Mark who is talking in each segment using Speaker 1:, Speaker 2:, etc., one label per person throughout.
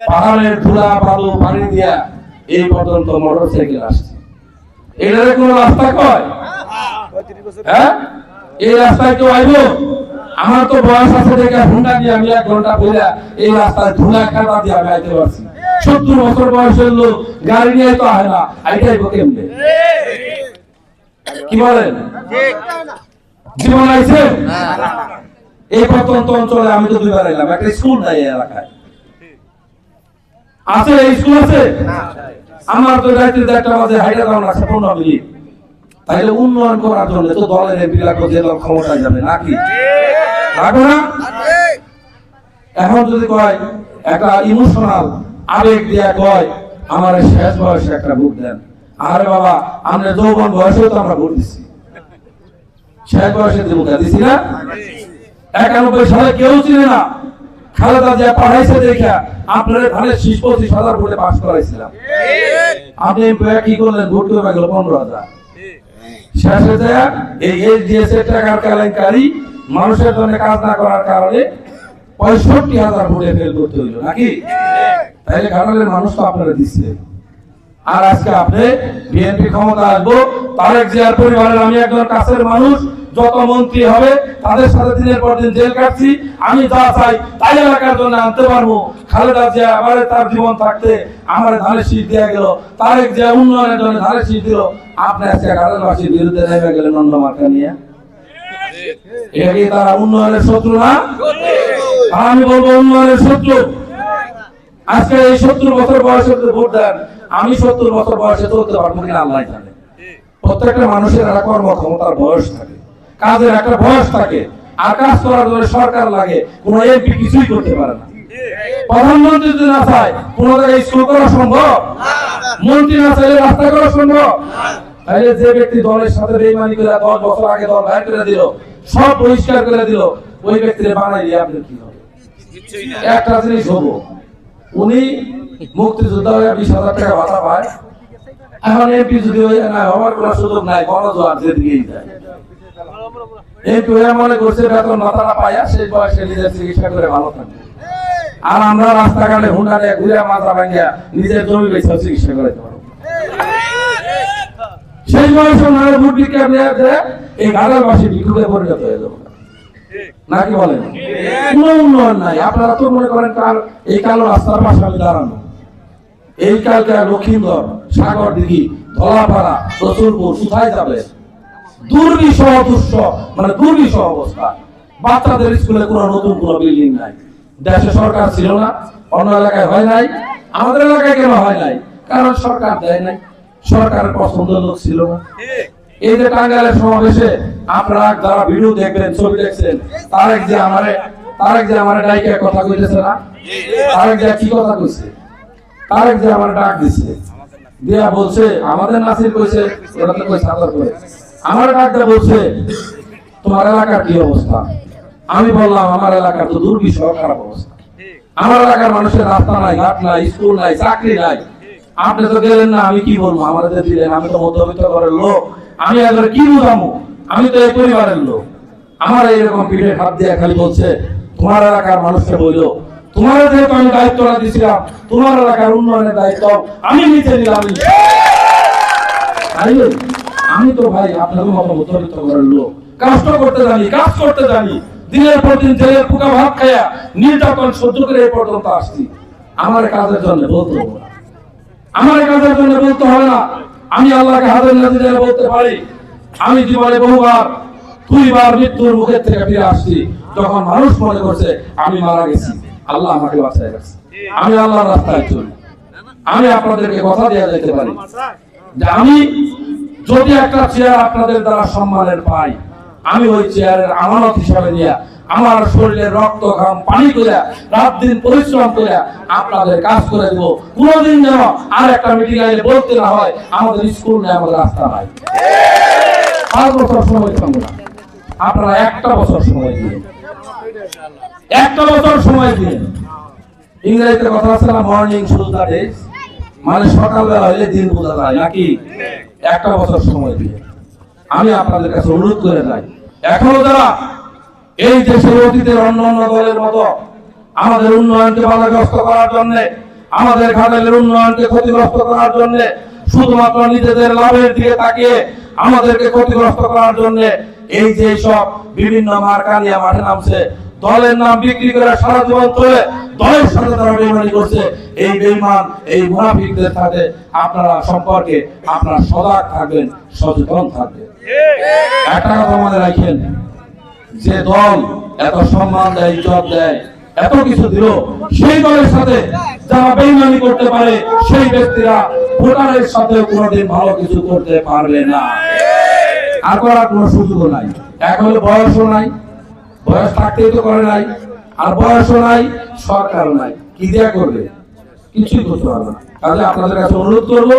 Speaker 1: পাহাড়ের ধুলা বালু পানি দিয়া এই পর্যন্ত মোটর সাইকেল আসছে। এটারে কোনো রাস্তা কয়? হ্যাঁ? এই রাস্তায় কেউ আইব? আমার তো বয়স আছে দেখে হুন্ডা দিয়ে আমি এক ঘণ্টা বইলা এই রাস্তায় ধুলা কাটা দিয়ে আমি আইতে পারছি। সত্তর বছর বয়সের লোক গাড়ি নিয়ে তো হয় না আইটাইব কেমনে? কি বলেন? জীবন আইছে? এই প্রত্যন্ত অঞ্চলে আমি তো দুইবার এলাম একটা স্কুল নাই এলাকায়। আছে স্কুল আছে? আমার তো রাত্রি একটা বাজে হাইটা দাম লাগছে পনেরো মিনিট। তাইলে উন্নয়ন করার জন্য তো দলের এমপি লাগবে যে দল ক্ষমতায় যাবে নাকি? লাগবে না। এখন যদি কয় একটা ইমোশনাল আবেগ দিয়া কয় আমার শেষ বয়সে একটা ভোট দেন। আরে বাবা আমরা যৌবন বয়সেও তো আমরা ভোট দিচ্ছি শেষ বয়সে ভোট দিছি না? একানব্বই সালে কেউ চিনে না। খালেদা জিয়া পাঠাইছে দেখা আপনার ধানের শীষ পঁচিশ হাজার ভোটে পাস করাইছিলাম। আপনি কি করলেন? ভোট গেল পনেরো হাজার। শেষে এর টাকার কেলেঙ্কারি, মানুষের জন্য কাজ না করার কারণে পঁয়ষট্টি হাজার ভোটে ফেল করতে হইল, নাকি? ঘাটালের মানুষ তো আপনারা দিচ্ছে। আর আজকে আপনি বিএনপি ক্ষমতা আসব, তারেক জিয়ার পরিবারের আমি একজন কাছের মানুষ যত মন্ত্রী হবে, তাদের সাথে দিনের পর দিন জেল কাটছি। আমি যা চাই তাই এলাকার জন্য আনতে পারব। খালেদা জিয়া আবার তার জীবন থাকতে আমার ধানের শীত দেওয়া গেল। তারেক জিয়া উন্নয়নের জন্য ধানের শীত দিল। আপনি আজকে ঘাটালবাসীর বিরুদ্ধে নেমে গেলেন অন্য মার্কা নিয়ে। তারা উন্নয়নের শত্রু না? আমি বলব উন্নয়নের শত্রু। আজকে এই সত্তর বছর বয়সে ভোট দেন, আমি সত্তর বছর বয়সে চলতে পারব কিনা আল্লাহ জানে। প্রত্যেকটা মানুষের একটা কর্মক্ষমতার বয়স থাকে। কাজের একটা বয়স থাকে, আর কাজ করার জন্য সরকার লাগে, কোন এমপি কিছুই করতে পারে না। প্রধানমন্ত্রী যদি না চায়, কোন জায়গায় স্কুল করা সম্ভব? মন্ত্রী না চাইলে রাস্তা করা সম্ভব? তাইলে যে ব্যক্তি দলের সাথে করে দশ বছর আগে দল বাইর করে দিল, সব করে দিল, ওই ব্যক্তির বানাই দিয়ে কি হবে? একটা জিনিস হব। উনি মুক্তিযোদ্ধা হয়ে বিশ হাজার টাকা ভাতা পায়। এখন এমপি যদি না হওয়ার কোনো সুযোগ নাই, গণজোয়ার যেদিকেই যায়। এমপি হয়ে মনে করছে বেতন মাথাটা পাইয়া সেই বয়সে নিজের চিকিৎসা করে ভালো থাকবে। আর আমরা রাস্তাঘাটে হুন্ডারে ঘুরে মাথা ভাঙিয়া নিজের জমি বেছে চিকিৎসা করে বয়সে দেয়, এই গাড়ালবাসী ভিক্ষুকে পরিণত হয়ে যাবে। নাকি বলেন? কোন উন্নয়ন নাই। আপনারা তো মনে করেন কাল, এই কালো রাস্তার পাশে আমি দাঁড়ানো। এই কালকে লক্ষিন্দর সাগর দিঘি, ধলাপাড়া রসুলপুর কোথায় যাবে। দুর্বিষহ দুঃস মানে দুর্বিষহ অবস্থা। বাচ্চাদের স্কুলে কোনো নতুন কোনো বিল্ডিং নাই। দেশে সরকার ছিল না, অন্য এলাকায় হয় নাই। আমাদের এলাকায় কেন হয় নাই? কারণ সরকার দেয় নাই। সরকারের পছন্দের লোক ছিল না। এই যে টাঙ্গাইলের সমাবেশে আপনারা যারা ভিডিও দেখবেন, ছবি দেখছেন যে যে আমারে ডাইকে কথা কইতেছে না? তারেক যে কি কথা কইছে। তারেক যে আমার ডাক দিছে। দিয়া বলছে, আমাদের নাসির কইছে, ওরা তো করে আমার ডাকটা বলছে, তোমার এলাকার কি অবস্থা? আমি বললাম, আমার এলাকার তো দুর্বিষহ খারাপ অবস্থা। আমার এলাকার মানুষের রাস্তা নাই, ঘাট নাই, স্কুল নাই, চাকরি নাই। আপনি তো গেলেন না, আমি কি বলব? আমাদের দিলেন, আমি তো মধ্যবিত্ত ঘরের লোক। আমি একবার কি বুঝাবো আমি তো এই পরিবারের লোক। আমার এইরকম পিঠে হাত দিয়ে খালি বলছে, তোমার এলাকার মানুষকে বলল তোমার যেহেতু আমি দায়িত্বটা দিয়েছিলাম তোমার এলাকার উন্নয়নের দায়িত্ব আমি নিতে নিলাম। আমি তো ভাই আপনাদের মতো মধ্যবিত্ত ঘরের লোক। কষ্ট করতে জানি, কাজ করতে জানি। দিনের পর দিন জেলের পোকা ভাত খায়া নির্যাতন সহ্য করে এই পর্যন্ত আসছি। আমার কাজের জন্য বলতে হবে না। আমার কাজের জন্য বলতে হবে না। আমি আল্লাহকে হাতের নাজিরে বলতে পারি। আমি জীবনে বহুবার, দুইবার মৃত্যুর মুখের থেকে ফিরে আসছি। যখন মানুষ মনে করছে, আমি মারা গেছি। আল্লাহ আমাকে বাঁচায় গেছে আমি আল্লাহর রাস্তায় চলি। আমি আপনাদেরকে কথা দেওয়া যেতে পারি। আমি যদি একটা চেয়ার আপনাদের দ্বারা সম্মানের পাই, আমি ওই চেয়ারের আমানত হিসাবে নিয়ে আমার শরীরের রক্ত, ঘাম, পানি করে রাত দিন পরিশ্রম করে আপনাদের কাজ করে দেবো। কোনোদিন যেন আর একটা মিটিং আইলে বলতে না হয়, আমাদের স্কুল নেই, আমাদের রাস্তা নাই। পাঁচ বছর সময় না আপনারা একটা বছর সময় দিয়ে একটা বছর সময় দিয়ে ইংরেজিতে কথা আছে না মর্নিং শুরু মানে সকালবেলা হলে দিন বোঝা যায়, নাকি? একটা বছর সময় দিয়ে। আমি আপনাদের কাছে অনুরোধ করে যাই। এখনও যারা এই দেশের অতীতের অন্য অন্য দলের মতো আমাদের উন্নয়নকে বাধাগ্রস্ত করার জন্য, আমাদের ঘাটালের উন্নয়নকে ক্ষতিগ্রস্ত করার জন্য, শুধুমাত্র নিজেদের লাভের দিকে তাকিয়ে আমাদেরকে ক্ষতিগ্রস্ত করার জন্য এই যে সব বিভিন্ন মার্কা নিয়ে মাঠে নামছে দলের নাম বিক্রি করে সারা জীবন চলে, দলের সাথে তারা বেইমানি করছে। এই বেইমান, এই মুনাফিকদের সাথে আপনারা সম্পর্কে আপনারা সজাগ থাকবেন, সচেতন থাকবেন। একটা কথা মনে রাখেন, যে দল এত সম্মান দেয়, ইজ্জত দেয়, এত কিছু দিল, সেই দলের সাথে যারা বেইমানি করতে পারে, সেই ব্যক্তিরা ভোটারের সাথে কোনোদিন ভালো কিছু করতে পারবে না। আর করার কোনো সুযোগও নাই। এক হলে বয়সও নাই বয়স থাকতেই তো করে নাই, আর বয়সও নাই, সরকারও নাই। কি দেয়া করবে? কিছুই করতে পারবে না। তাহলে আপনাদের কাছে অনুরোধ করব,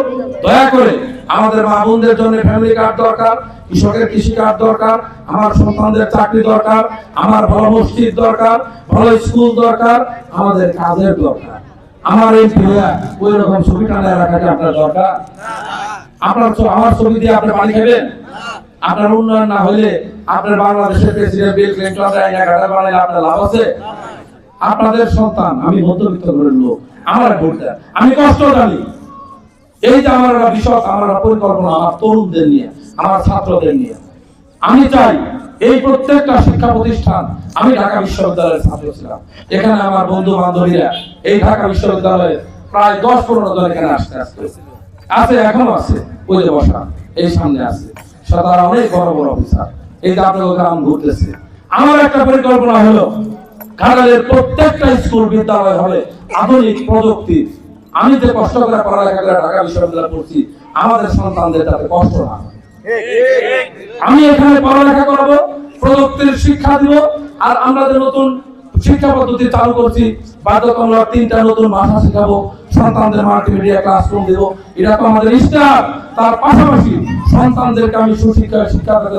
Speaker 1: দয়া করে আমাদের মা বোনদের জন্য ফ্যামিলি কার্ড দরকার, কৃষকের কৃষি কার্ড দরকার, আমার সন্তানদের চাকরি দরকার, আমার ভালো মসজিদ দরকার, ভালো স্কুল দরকার, আমাদের কাজের দরকার। আমার এই প্রিয়া ওই রকম ছবি টানায় রাখাটা আপনার দরকার? আপনার আমার ছবি দিয়ে আপনি পানি খাবেন? আপনার উন্নয়ন না হলে আপনার বাংলাদেশের প্রেসিডেন্ট বিল ক্লিন্টন রায়নাঘাটা বানাইলে আপনার লাভ আছে? আপনাদের সন্তান, আমি মধ্যবিত্ত ঘরের লোক, আমার ভোট আমি কষ্ট জানি। এই যে আমার বিষয় আমার পরিকল্পনা আমার তরুণদের নিয়ে, আমার ছাত্রদের নিয়ে। আমি চাই এই প্রত্যেকটা শিক্ষা প্রতিষ্ঠান, আমি ঢাকা বিশ্ববিদ্যালয়ের ছাত্র ছিলাম। এখানে আমার বন্ধু বান্ধবীরা এই ঢাকা বিশ্ববিদ্যালয়ে প্রায় দশ পনেরো জন এখানে আসতে আসতে আছে, এখনও আছে। ওই যে বসা, এই সামনে আছে। অনেক বড় বড় অফিসার। এই গ্রাম ঘুরতেছে। আমার একটা পরিকল্পনা হলো প্রত্যেকটা স্কুল বিদ্যালয় হবে আধুনিক প্রযুক্তি। আমি যে কষ্ট করে পড়ালেখা করে ঢাকা বিশ্ববিদ্যালয়ে পড়ছি, আমাদের সন্তানদের যাতে কষ্ট না আমি এখানে পড়ালেখা করাবো, প্রযুক্তির শিক্ষা দিব, আর আমরা যে নতুন শিক্ষা পদ্ধতি চালু করছি। বাধ্যতামূলক তিনটা নতুন ভাষা শেখাবো। সন্তানদের মাল্টিমিডিয়া ক্লাসরুম দেবো। এটা তো আমাদের স্টার। তার পাশাপাশি সন্তানদেরকে আমি সুশিক্ষা শিক্ষা করে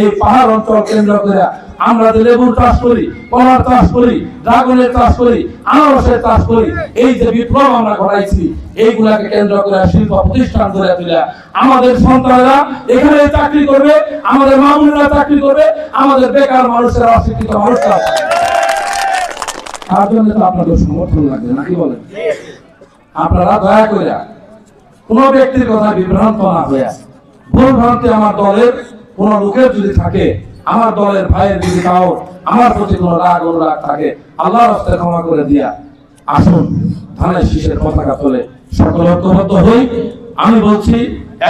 Speaker 1: এই পাহাড় অঞ্চল কেন্দ্র করে আমরা যে লেবুর চাষ করি, কলার চাষ করি, ড্রাগনের চাষ করি, আনারসের চাষ করি, এই যে বিপ্লব আমরা ঘটাইছি, এইগুলাকে কেন্দ্র করে শিল্প প্রতিষ্ঠান করে তুলে আমাদের সন্তানরা এখানে চাকরি করবে, আমাদের মামুনেরা চাকরি করবে, আমাদের বেকার মানুষেরা অশিক্ষিত মানুষরা তার জন্য তো আপনাদের সমর্থন লাগবে নাকি বলেন? আপনারা দয়া করে কোন ব্যক্তির কথা বিভ্রান্ত না হয়ে ভুল ভ্রান্তি আমার দলের, কোন লোকের যদি থাকে, আমার দলের ভাইয়ের যদি কাউ আমার প্রতি কোন রাগ, অনুরাগ থাকে, আল্লাহর হস্তে ক্ষমা করে দিয়া আসুন ধানের শীষের পতাকা তোলে, সকল ঐক্যবদ্ধ হই। আমি বলছি,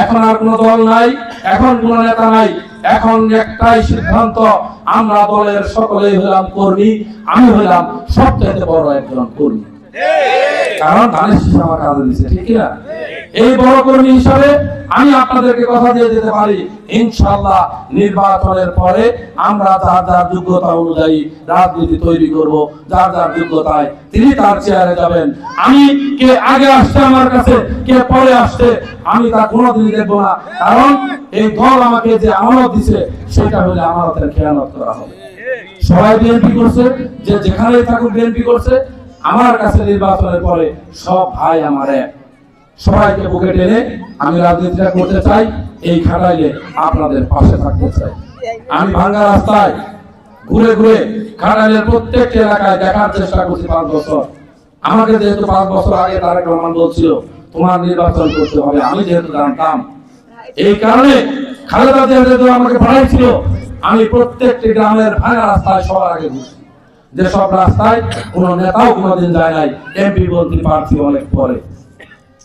Speaker 1: এখন আর কোন দল নাই, এখন কোন নেতা নাই এখন একটাই সিদ্ধান্ত, আমরা দলের সকলেই হলাম কর্মী, আমি হলাম সবচেয়ে বড় একজন কর্মী। আমি রাজনীতি তৈরি তিনি তার চেয়ারে যাবেন। আমি কে আগে আসছে আমার কাছে, কে পরে আসছে, আমি তা কোনোদিনই দেখব না। কারণ এই দল আমাকে যে আমানত দিছে, সেটা হলে আমানতের খেয়ানত করা হবে। সবাই বিএনপি করছে, যে যেখানেই থাকুক বিএনপি করছে, আমার কাছে নির্বাচনের পরে সব ভাই আমার এক। সবাইকে বুকে টেনে আমি রাজনীতিটা করতে চাই, এই খাটাইলে আপনাদের পাশে থাকতে চাই। আমি ভাঙ্গা রাস্তায় ঘুরে ঘুরে খাটাইলের প্রত্যেকটি এলাকায় দেখার চেষ্টা করছি পাঁচ বছর। আমাকে যেহেতু পাঁচ বছর আগে তারেক রহমান বলছিল, তোমার নির্বাচন করতে হবে। আমি যেহেতু জানতাম এই কারণে খালেদা জিয়া আমাকে পাঠাইছিল আমি প্রত্যেকটি গ্রামের ভাঙা রাস্তায় সবার আগে ঘুরছি। যে সব রাস্তায় কোন নেতাও কোনোদিন যায় নাই এমপি মন্ত্রী প্রার্থী অনেক পরে।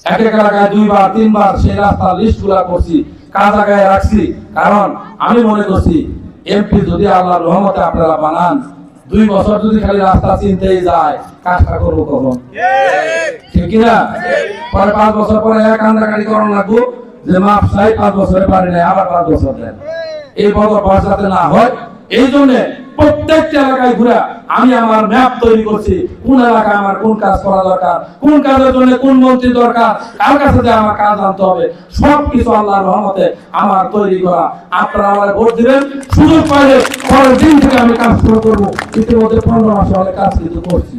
Speaker 1: এক এক এলাকায় দুইবার তিনবার সেই রাস্তা লিস্টগুলা করছি কাজ আগায় রাখছি। কারণ আমি মনে করছি এমপি যদি আল্লাহ রহমতে আপনারা বানান দুই বছর যদি খালি রাস্তা চিনতেই যায় কাজটা করব কখন? ঠিক। কিনা? পরে পাঁচ বছর পরে এক কান্দাকাটি করণ লাগবো যে মাপ চাই পাঁচ বছরে পারি নাই আবার পাঁচ বছর দেন। এই বদল যাতে না হয় এই জন্য প্রত্যেকটা এলাকায় ঘুরে আমি আমার ম্যাপ তৈরি করছি কোন এলাকায় আমার কোন কাজ করা দরকার কোন কাজের জন্য কোন মন্ত্রী দরকার কার কাছে যে আমার কাজ আনতে হবে সব কিছু আল্লাহর রহমতে আমার তৈরি করা। আপনারা আমার ভোট দিবেন সুযোগ পাইলে পরের দিন থেকে আমি কাজ শুরু করব। ইতিমধ্যে পনেরো মাসে অনেক কাজ কিন্তু করছি।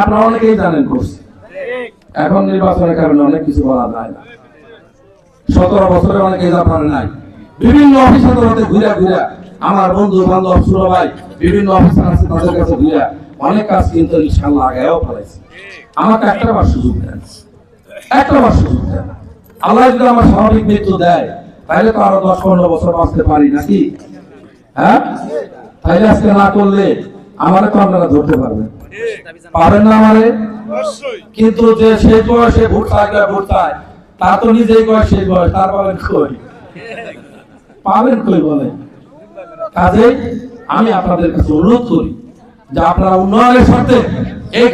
Speaker 1: আপনারা অনেকেই জানেন করছি। এখন নির্বাচনের কারণে অনেক কিছু বলা যায় না। সতেরো বছরে অনেকে পারে নাই। বিভিন্ন অফিস আদালতে ঘুরে ঘুরে আমার বন্ধু বান্ধব সুরভাই বিভিন্ন অফিসার আছে তাদের কাছে ঘুরে অনেক কাজ কিন্তু ইনশাল্লাহ আগেও ফেলাইছি। আমাকে একটা বার সুযোগ দেন। একটা বার সুযোগ দেন। আল্লাহ যদি আমার স্বাভাবিক মৃত্যু দেয় তাহলে তো আরও দশ পনেরো বছর বাঁচতে পারি নাকি? হ্যাঁ? তাইলে আজকে না করলে আমার তো আপনারা ধরতে পারবেন। পারেন না আমারে? কিন্তু যে সেই বয়সে ভোট চায় ভোট চায় তার তো নিজেই বয়স তার পাবেন কই? পাবেন কই আমি আপনাদের কাছে অনুরোধ করি যে আপনারা উন্নয়নের সাথে এই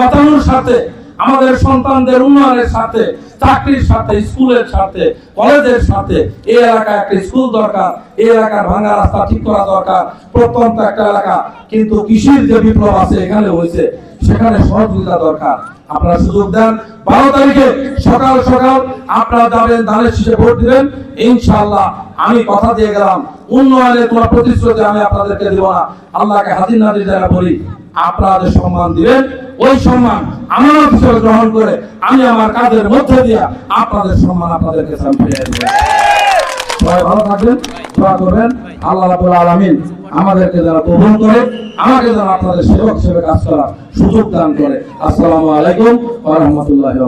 Speaker 1: বাঁচানোর সাথে আমাদের সন্তানদের উন্নয়নের সাথে চাকরির সাথে স্কুলের সাথে কলেজের সাথে এই এলাকায় একটা স্কুল দরকার, এই এলাকার ভাঙা রাস্তা ঠিক করা দরকার, প্রত্যন্ত একটা এলাকা। কিন্তু কৃষির যে বিপ্লব আছে, এখানে হয়েছে সেখানে সহযোগিতা দরকার। আপনারা সুযোগ দেন। বারো তারিখে সকাল সকাল আপনারা যাবেন ধানের শীষে ভোট দিবেন। ইনশাআল্লাহ, আমি কথা দিয়ে গেলাম। উন্নয়নের কোনো প্রতিশ্রুতি আমি আপনাদেরকে দিব না। আল্লাহকে হাজির নাজির যারা বলি, আপনাদের সম্মান দিবেন। ওই সম্মান আমার হিসেবে গ্রহণ করে আমি আমার কাজের মধ্যে দিয়ে আপনাদের সম্মান আপনাদের কাছে ফিরিয়ে দেব সবাই ভালো থাকবেন, দোয়া করবেন। আল্লাহ রাব্বুল আলামিন আমাদেরকে যারা কবুল করে, আমাকে যারা আপনাদের সেবক হিসেবে কাজ করার সুযোগ দান করে। আসসালামু আলাইকুম ওয়া রাহমাতুল্লাহি